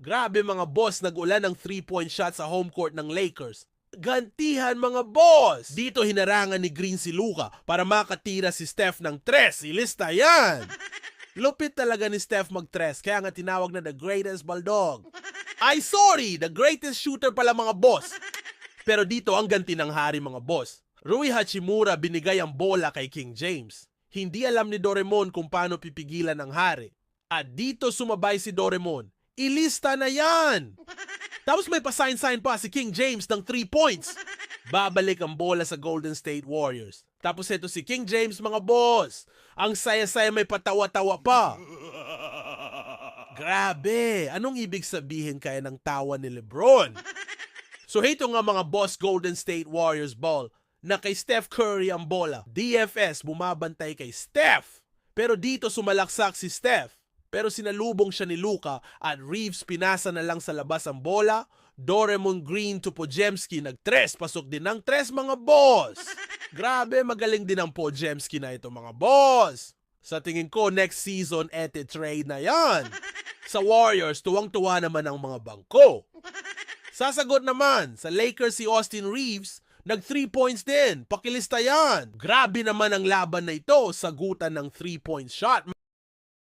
Grabe mga boss, nag-ulan ng 3-point shot sa home court ng Lakers. Gantihan mga boss! Dito hinarangan ni Green si Luka para makatira si Steph ng tres. Ilista yan! Lupit talaga ni Steph mag-tres, kaya nga tinawag na the greatest baldog. Ay sorry, the greatest shooter pala mga boss. Pero dito ang ganti ng hari mga boss. Rui Hachimura binigay ang bola kay King James. Hindi alam ni Doraemon kung paano pipigilan ng hari. At dito sumabay si Doraemon. Ilista na yan! Tapos may pasign-sign pa si King James ng 3 points. Babalik ang bola sa Golden State Warriors. Tapos ito si King James mga boss. Ang saya-saya may patawa-tawa pa. Grabe! Anong ibig sabihin kaya ng tawa ni Lebron? So ito nga mga boss Golden State Warriors ball na kay Steph Curry ang bola. DFS bumabantay kay Steph. Pero dito sumalaksak si Steph. Pero sinalubong siya ni Luka at Reeves pinasa na lang sa labas ang bola. Doraemon Green to Pojemski nag-tres. Pasok din ng tres mga boss. Grabe, magaling din ang Pojemski na ito mga boss. Sa tingin ko, next season, ete trade na yan. Sa Warriors, tuwang-tuwa naman ang mga bangko. Sasagot naman, sa Lakers si Austin Reeves, nag 3 points din. Pakilista yan. Grabe naman ang laban na ito, sagutan ng 3 point shot.